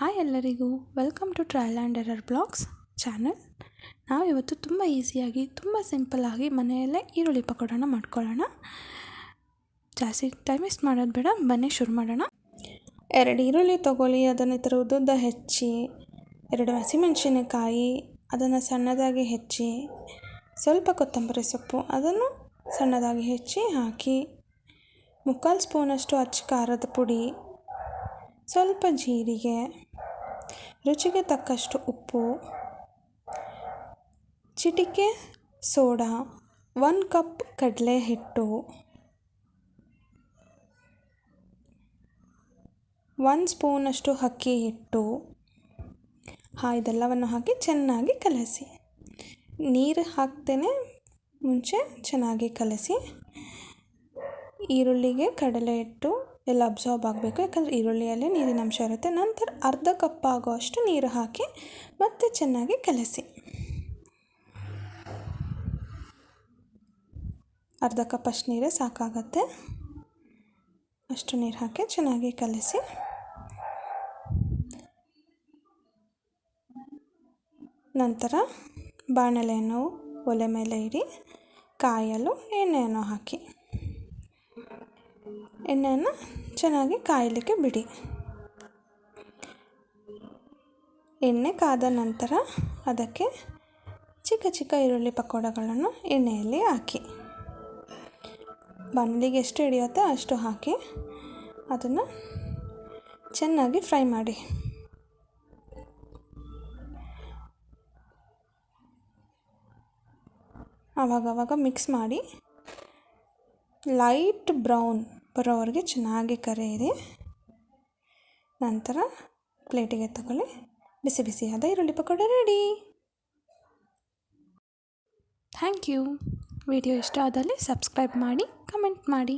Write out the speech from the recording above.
Hi ಎಲ್ಲರಿಗೂ welcome to trial and error blogs channel ನಾವು ಇವತ್ತು ತುಂಬ ಈಸಿಯಾಗಿ ತುಂಬ ಸಿಂಪಲ್ಲಾಗಿ ಮನೆಯಲ್ಲೇ ಈರುಳ್ಳಿ ಪಕೋಡನ ಮಾಡ್ಕೊಳ್ಳೋಣ. ಜಾಸ್ತಿ ಟೈಮ್ ವೇಸ್ಟ್ ಮಾಡೋದು ಬೇಡ, ಬನ್ನಿ ಶುರು ಮಾಡೋಣ. ಎರಡು ಈರುಳ್ಳಿ ತೊಗೊಳ್ಳಿ, ಅದನ್ನು ಥರ ಉದ್ದುದ್ದ ಹೆಚ್ಚಿ, ಎರಡು ಹಸಿಮೆಣಸಿನಕಾಯಿ, ಅದನ್ನು ಸಣ್ಣದಾಗಿ ಹೆಚ್ಚಿ, ಸ್ವಲ್ಪ ಕೊತ್ತಂಬರಿ ಸೊಪ್ಪು, ಅದನ್ನು ಸಣ್ಣದಾಗಿ ಹೆಚ್ಚಿ ಹಾಕಿ, ಮುಕ್ಕಾಲು ಸ್ಪೂನಷ್ಟು ಅಚ್ಚ ಖಾರದ ಪುಡಿ ಸ್ವಲ್ಪ ಜೀರಿಗೆ, ರುಚಿಗೆ ತಕ್ಕಷ್ಟು ಉಪ್ಪು, ಚಿಟಿಕೆ ಸೋಡಾ, ಒಂದು ಕಪ್ ಕಡಲೆ ಹಿಟ್ಟು ಒಂದು ಸ್ಪೂನಷ್ಟು ಅಕ್ಕಿ ಹಿಟ್ಟು ಹಾ, ಇದೆಲ್ಲವನ್ನು ಹಾಕಿ ಚೆನ್ನಾಗಿ ಕಲಸಿ. ನೀರು ಹಾಕ್ತೇನೆ, ಮುಂಚೆ ಚೆನ್ನಾಗಿ ಕಲಸಿ. ಈರುಳ್ಳಿಗೆ ಕಡಲೆ ಹಿಟ್ಟು ಎಲ್ಲ ಅಬ್ಸಾರ್ಬ್ ಆಗಬೇಕು. ಯಾಕಂದರೆ ಈರುಳ್ಳಿಯಲ್ಲಿ ನೀರಿನ ಅಂಶ ಇರುತ್ತೆ. ನಂತರ ಅರ್ಧ ಕಪ್ ಆಗುವಷ್ಟು ನೀರು ಹಾಕಿ ಮತ್ತೆ ಚೆನ್ನಾಗಿ ಕಲಸಿ. ಅರ್ಧ ಕಪ್ ಅಷ್ಟು ನೀರೇ ಸಾಕಾಗತ್ತೆ. ಅಷ್ಟು ನೀರು ಹಾಕಿ ಚೆನ್ನಾಗಿ ಕಲಸಿ. ನಂತರ ಬಾಣಲೆಯನ್ನು ಒಲೆ ಮೇಲೆ ಇಡಿ, ಕಾಯಲು ಎಣ್ಣೆಯನ್ನು ಹಾಕಿ. ಎಣ್ಣೆಯನ್ನು ಚೆನ್ನಾಗಿ ಕಾಯಲಿಕ್ಕೆ ಬಿಡಿ. ಎಣ್ಣೆ ಕಾದ ನಂತರ ಅದಕ್ಕೆ ಚಿಕ್ಕ ಚಿಕ್ಕ ಈರುಳ್ಳಿ ಪಕೋಡಗಳನ್ನು ಎಣ್ಣೆಯಲ್ಲಿ ಹಾಕಿ. ಬಾಣಲಿಗೆ ಎಷ್ಟು ಹಿಡಿಯುತ್ತೆ ಅಷ್ಟು ಹಾಕಿ ಅದನ್ನು ಚೆನ್ನಾಗಿ ಫ್ರೈ ಮಾಡಿ. ಆವಾಗವಾಗ ಮಿಕ್ಸ್ ಮಾಡಿ ಲೈಟ್ ಬ್ರೌನ್ ಬರೋವರೆಗೆ ಚೆನ್ನಾಗಿ ಕರೆಯಿರಿ. ನಂತರ ಪ್ಲೇಟಿಗೆ ತಗೊಳ್ಳಿ. ಬಿಸಿ ಬಿಸಿಯಾದ ಈರುಳ್ಳಿ pakoda ready. Thank you. Video ಇಷ್ಟ ಆದಲ್ಲಿ ಸಬ್ಸ್ಕ್ರೈಬ್ ಮಾಡಿ, ಕಮೆಂಟ್ ಮಾಡಿ.